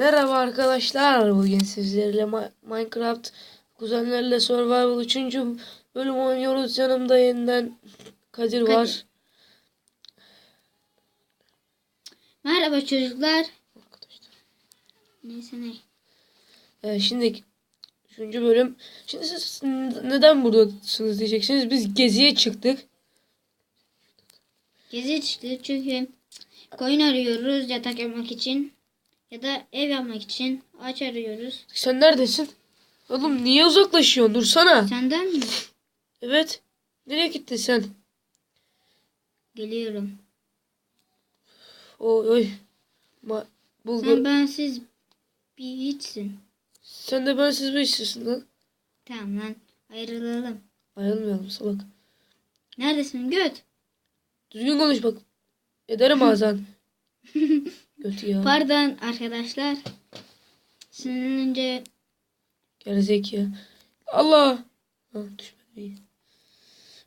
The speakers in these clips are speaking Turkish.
Merhaba arkadaşlar. Bugün sizlerle Minecraft kuzenlerle Survival 3. bölüm oynuyoruz. Yanımda yeniden Kadir var. Merhaba çocuklar. Arkadaşlar. Neyse ne. Ee, şimdi 3. bölüm. Şimdi siz neden buradasınız diyeceksiniz. Biz geziye çıktık. Gezi çıktık çünkü koyun arıyoruz yatak yapmak için. Ya da ev yapmak için ağaç arıyoruz. Sen neredesin? Oğlum niye uzaklaşıyorsun? Dursana. Senden mi? Evet. Nereye gittin sen? Geliyorum. Oy oy. Ma Bulgur. Sen Sen, bensiz bir hiçsin. de bensiz bir işçisin lan. Tamam lan ayrılalım. Ayrılmayalım salak. Neredesin göt? Düzgün konuş bak. Ederim ağzın. Kötü ya. Pardon arkadaşlar. Sinirlenince Gerizekalı. Allah. Ha, düşmedi.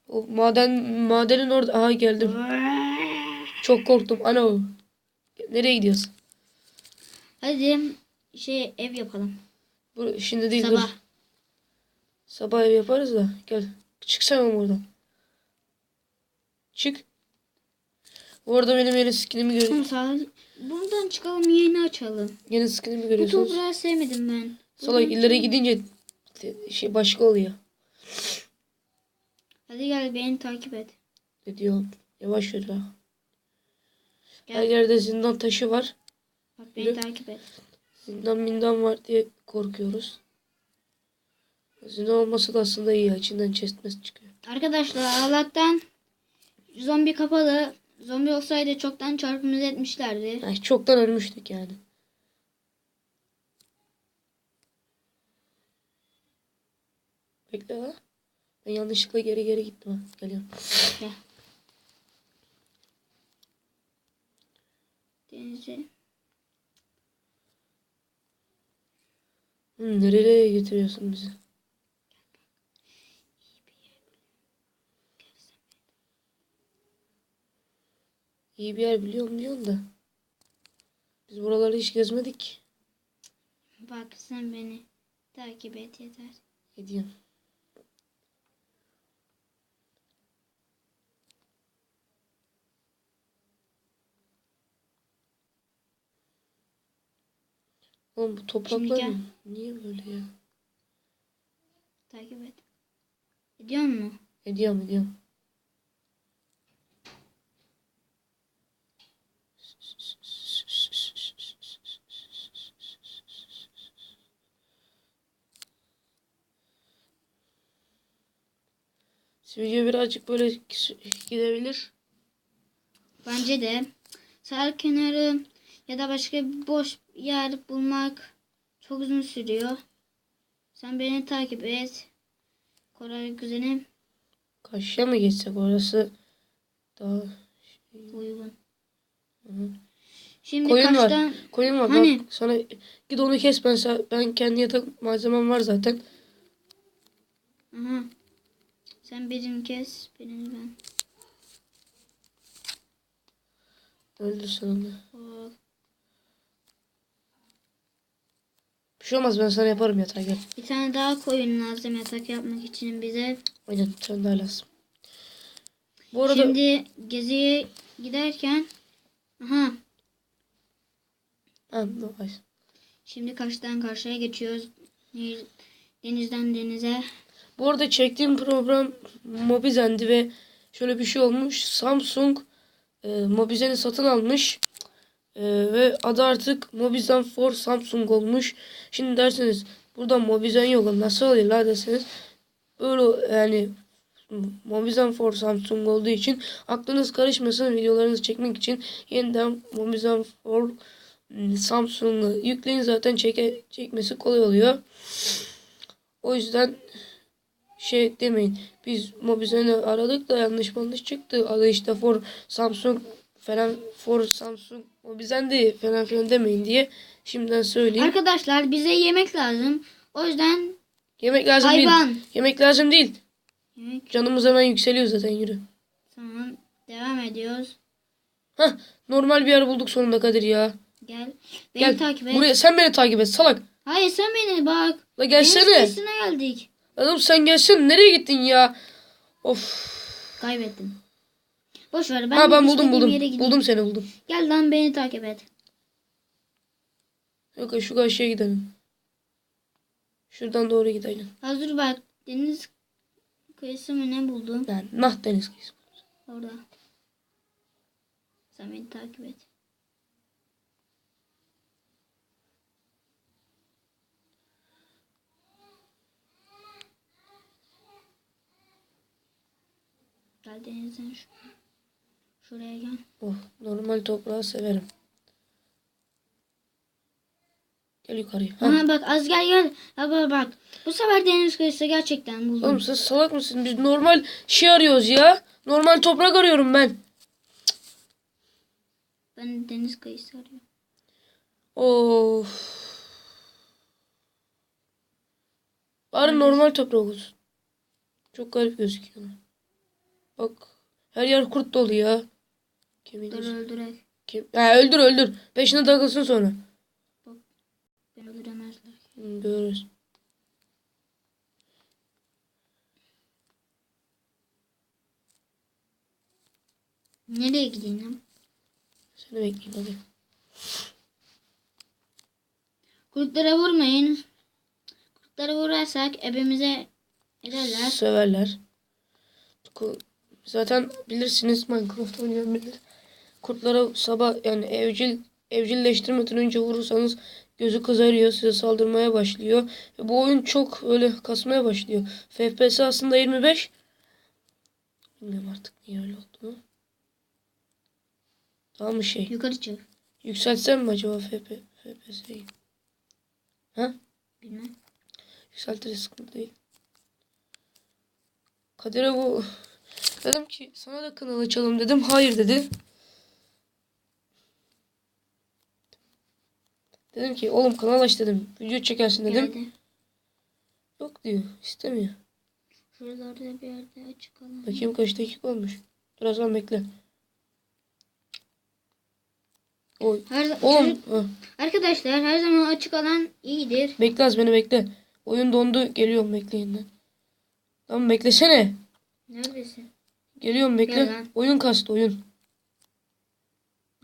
O maden madenin orada. Aha geldim. Çok korktum. Ana. Nereye gidiyorsun? hadi şey ev yapalım. Bu şimdi değil Sabah. dur. Sabah ev yaparız da. Gel. Çıksana oradan. Çık. Orada benim yeni skinimi görüyor. Tamam sağ Buradan çıkalım yeni açalım. Yeni skinimi Bu görüyorsunuz. toprağı sevmedim ben. Salak ileri gidince şey başka oluyor. Hadi gel beni takip et. Ne diyor? Yavaş yürü. Gel. Her yerde zindan taşı var. Bak beni Yürü. takip et. Zindan mindan var diye korkuyoruz. Zindan olması da aslında iyi. İçinden chestmes çıkıyor. Arkadaşlar Allah'tan zombi kapalı. Zombi olsaydı çoktan çarpımız etmişlerdi. Ay, çoktan ölmüştük yani. Bekle ha. Ben yanlışlıkla geri geri gittim ha. Geliyorum. Gel. Denize. Hı, nereye götürüyorsun bizi? İyi bir yer biliyorum diyorsun da. Biz buraları hiç gezmedik. Bak sen beni takip et yeter. Ediyorum. Oğlum bu topraklar niye böyle ya? Takip et. Ediyor mu? Ediyorum ediyorum. Video birazcık böyle gidebilir. Bence de sahil kenarı ya da başka bir boş yer bulmak çok uzun sürüyor. Sen beni takip et. Koray kuzenim Karşıya mı geçsek orası daha uygun. Hı. Şimdi Koyun var. kaçtan Koyun var Hani? bak sana git onu kes ben ben kendi yatak malzemem var zaten. Aha. Sen birini kes, birini ben. Öldür onu. Hop. Bir şey olmaz ben sana yaparım yatağı gel. Bir tane daha koyun lazım yatak yapmak için bize. Aynen sen daha lazım. Bu arada Şimdi geziye giderken aha ay. şimdi karşıdan karşıya geçiyoruz. Deniz- Denizden denize. Bu arada çektiğim program Mobizen'di ve şöyle bir şey olmuş. Samsung e, Mobizen'i satın almış. E, ve adı artık Mobizen for Samsung olmuş. Şimdi derseniz burada Mobizen yok nasıl oluyor la deseniz böyle yani Mobizen for Samsung olduğu için aklınız karışmasın videolarınızı çekmek için yeniden Mobizen for ım, Samsung'u yükleyin zaten çeke, çekmesi kolay oluyor. O yüzden şey demeyin. Biz Mobizen'i aradık da yanlış yanlış çıktı. Adı işte for Samsung falan for Samsung Mobizen değil falan filan demeyin diye şimdiden söyleyeyim. Arkadaşlar bize yemek lazım. O yüzden Yemek lazım hayvan. değil. Yemek lazım değil. Yemek. Canımız hemen yükseliyor zaten yürü. Tamam. Devam ediyoruz. Hah normal bir yer bulduk sonunda Kadir ya. Gel. Beni Gel. takip et. Buraya sen beni takip et salak. Hayır sen beni bak. La Deniz gelsene. kıyısına geldik. Oğlum sen gelsene. Nereye gittin ya? Of. Kaybettim. Boş ver ben, ha ben buldum buldum. Buldum seni buldum. Gel lan beni takip et. Yok şu karşıya gidelim. Şuradan doğru gidelim. Hazır bak deniz kıyısı mı ne buldum? Yani nah deniz kıyısı. Orada. Sen beni takip et. Gel denizden şuraya. Şuraya gel. Oh, normal toprağı severim. Gel yukarıya. Ha. Aha bak az gel gel. Ha bak bak. Bu sefer deniz kıyısı gerçekten buldum. Oğlum sen salak mısın? Biz normal şey arıyoruz ya. Normal toprak arıyorum ben. Ben deniz kıyısı arıyorum. Of. Bari normal toprak olsun. Çok garip gözüküyor. Bak her yer kurt dolu ya. Kimin? Dur öldürek. Kim? Ha, öldür öldür. Peşine takılsın sonra. Beni öldüremezler. Görürüz. Nereye gideyim? Seni bekleyeyim hadi. Kurtlara vurmayın. Kurtlara vurarsak ebemize ederler. Söverler. Ku- Zaten bilirsiniz Minecraft oynayan bilir. Kurtlara sabah yani evcil evcilleştirmeden önce vurursanız gözü kızarıyor, size saldırmaya başlıyor. Ve bu oyun çok öyle kasmaya başlıyor. FPS aslında 25. Bilmiyorum artık niye öyle oldu. Daha mı şey? Yukarı çık. Yükseltsem mi acaba FP, FPS'yi? Ha? Bilmem. Yükseltiriz sıkıntı değil. Kadir'e bu dedim ki sana da kanal açalım dedim. Hayır dedi. Dedim ki oğlum kanal aç dedim. Video çekersin dedim. Geldi. Yok diyor. istemiyor. Şuralarda bir yerde açık alan. Bakayım kaç dakika olmuş. Birazdan bekle. Oy. Her, çocuk- Oğlum. hı. arkadaşlar her zaman açık alan iyidir. Bekle az beni bekle. Oyun dondu. Geliyorum bekleyin de. Tamam beklesene. Neredesin? Geliyorum bekle. Gel lan. Oyun kastı oyun.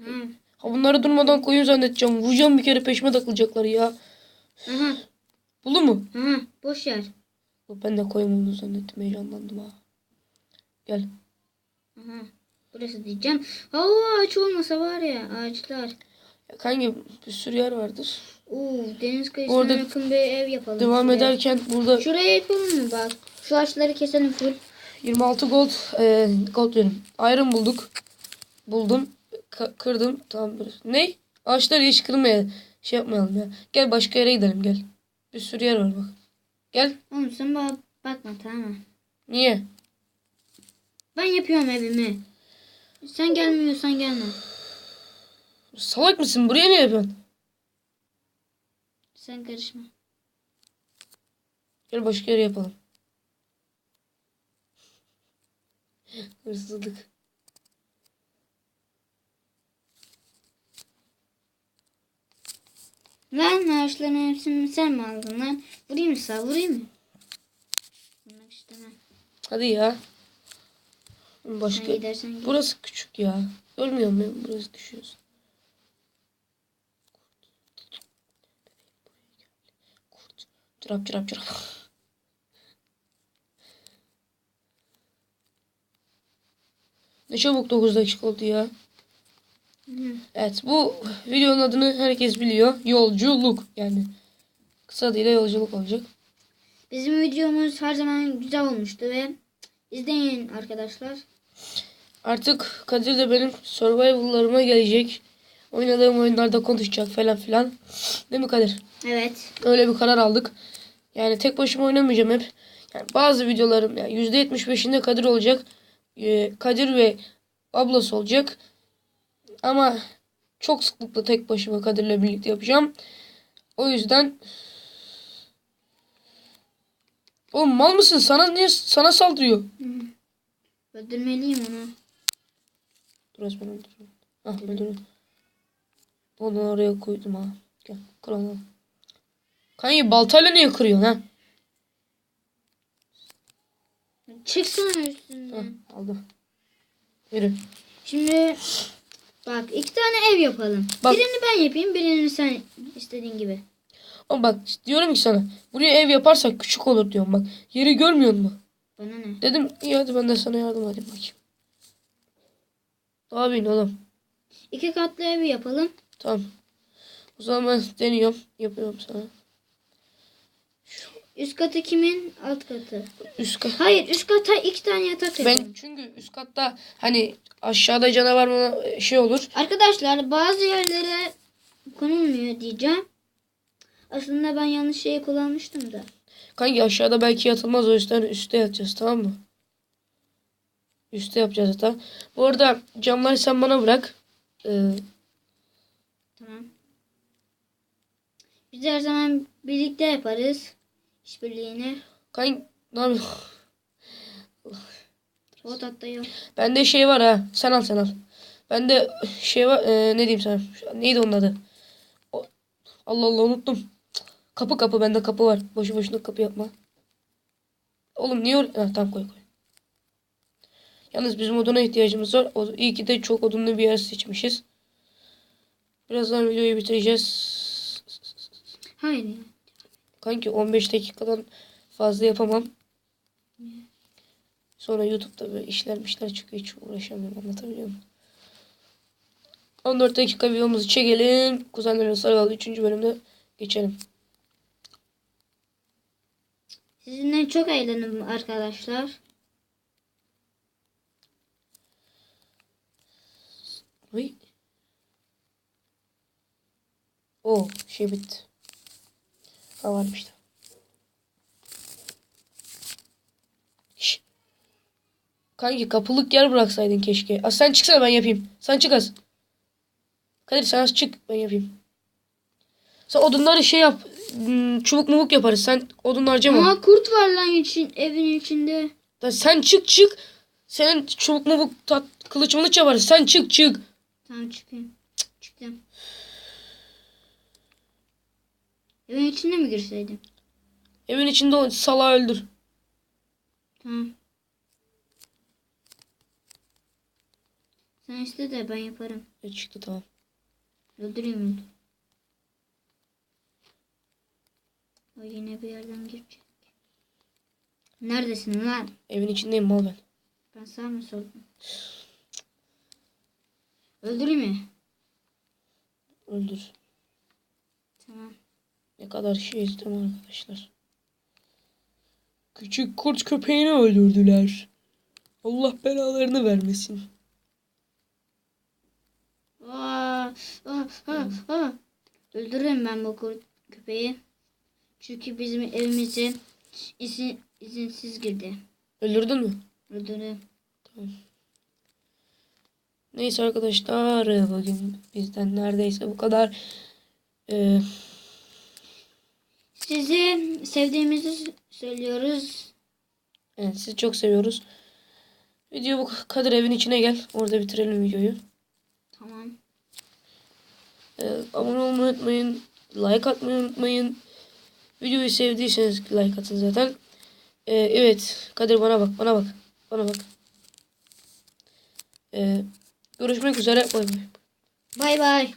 Ha. Ha bunları durmadan koyun zannedeceğim. Vuracağım bir kere peşime takılacaklar ya. Aha. Buldun mu? Aha. Boş yer. Ben de koyun bulduğunu zannettim. Heyecanlandım ha. Gel. Aha. Burası diyeceğim. Hava ağaç olmasa var ya ağaçlar. Ya kanki bir sürü yer vardır. Oo, deniz kıyısına Orada yakın bir ev yapalım. Devam şuraya. ederken burada Şuraya yapalım mı bak. Şu ağaçları keselim full. 26 gold e, gold diyorum. Iron bulduk. Buldum. Ka- kırdım. Tamam. Ne? Ağaçları hiç kırmaya şey yapmayalım ya. Gel başka yere gidelim gel. Bir sürü yer var bak. Gel. Oğlum sen bana bakma tamam mı? Niye? Ben yapıyorum evimi. Sen gelmiyorsan gelme. Salak mısın? Buraya ne yapıyorsun? Sen karışma. Gel başka yere yapalım. Hırsızlık. Lan ağaçların hepsini sen mi aldın lan? Vurayım mı sağ vurayım mı? Vurmak istemem. Hadi ya. Sen Başka. gidersen git. Burası küçük ya. Görmüyor musun? Burası düşüyorsun. Kurt. Çırap çırap çırap. Ne çabuk 9 dakika oldu ya. Evet bu videonun adını herkes biliyor. Yolculuk yani. Kısa adıyla yolculuk olacak. Bizim videomuz her zaman güzel olmuştu ve izleyin arkadaşlar. Artık Kadir de benim survival'larıma gelecek. Oynadığım oyunlarda konuşacak falan filan. Değil mi Kadir? Evet. Öyle bir karar aldık. Yani tek başıma oynamayacağım hep. Yani bazı videolarım yani %75'inde Kadir olacak. Ee, Kadir ve ablası olacak. Ama çok sıklıkla tek başıma Kadir'le birlikte yapacağım. O yüzden Oğlum mal mısın? Sana niye sana saldırıyor? Öldürmeliyim onu. Dur ben öldüreyim. Ah öldürüyorum. Onu oraya koydum ha. Gel kıralım. Kanki baltayla niye kırıyorsun ha? Çıksana Hah, üstünden. aldım. Yürü. Şimdi bak iki tane ev yapalım. Bak. Birini ben yapayım, birini sen istediğin gibi. Ama bak diyorum ki sana. Buraya ev yaparsak küçük olur diyorum bak. Yeri görmüyor musun? Bana ne? Dedim iyi hadi ben de sana yardım edeyim bakayım. Ne yapayım oğlum? İki katlı evi yapalım. Tamam. O zaman ben deniyorum. Yapıyorum sana. Üst katı kimin? Alt katı. Üst kat. Hayır, üst kata iki tane yatak. Ben çünkü üst katta hani aşağıda canavar mı şey olur. Arkadaşlar bazı yerlere konulmuyor diyeceğim. Aslında ben yanlış şeyi kullanmıştım da. Kanki aşağıda belki yatılmaz o yüzden üstte yatacağız tamam mı? Üste yapacağız hatta. Bu arada camları sen bana bırak. Ee, Tamam. Biz her zaman birlikte yaparız. İşbirliğini. kanki ne yapıyorsun? O yok. Bende şey var ha. Sen al sen al. Bende şey var. ee, ne diyeyim sana? Neydi onun adı? O- Allah Allah unuttum. Kapı kapı bende kapı var. Boşu boşuna kapı yapma. Oğlum niye or- ha, tamam koy koy. Yalnız bizim oduna ihtiyacımız var. O, iyi ki de çok odunlu bir yer seçmişiz. Birazdan videoyu bitireceğiz. Hayır. Kanki 15 dakikadan fazla yapamam. Sonra YouTube'da böyle işler mişler çıkıyor. Hiç uğraşamıyorum. Anlatabiliyor muyum? 14 dakika videomuzu çekelim. Kuzenlerin Sarıvalı 3. bölümde geçelim. Sizinle çok eğlendim arkadaşlar. Uy. O şey bitti. Ha varmış da. Şş. Kanki kapılık yer bıraksaydın keşke. Az sen çıksana ben yapayım. Sen çık az. Kadir sen az çık ben yapayım. Sen odunları şey yap. hmm, Çubuk mubuk yaparız. Sen odun harcama. Ama kurt var lan için, evin içinde. Da sen çık çık. Senin çubuk mubuk tat, kılıç mılıç yaparız. Sen çık çık. Tamam çıkayım. Evin içine mi girseydim? Evin içinde o salağı öldür. Tamam. Sen iste de ben yaparım. E çıktı tamam. Öldüreyim onu. O yine bir yerden girecek. Neredesin lan? Evin içindeyim mal ben. Ben sağ mı sol mu? Öldüreyim mi? Öldür. Tamam. Ne kadar şey izledim arkadaşlar. Küçük kurt köpeğini öldürdüler. Allah belalarını vermesin. Aa, aa, aa, aa. Öldürürüm ben bu kurt köpeği. Çünkü bizim evimize izin, izinsiz girdi. Öldürdün mü? Öldürürüm. Neyse arkadaşlar bugün bizden neredeyse bu kadar. Ee, Sizi sevdiğimizi söylüyoruz. evet, sizi çok seviyoruz. Video bu kadar evin içine gel. Orada bitirelim videoyu. Tamam. Ee, abone olmayı unutmayın. Like atmayı unutmayın. Videoyu sevdiyseniz like atın zaten. Ee, evet. Kadir bana bak. Bana bak. Bana bak. Ee, görüşmek üzere. Bay bay. Bay bay.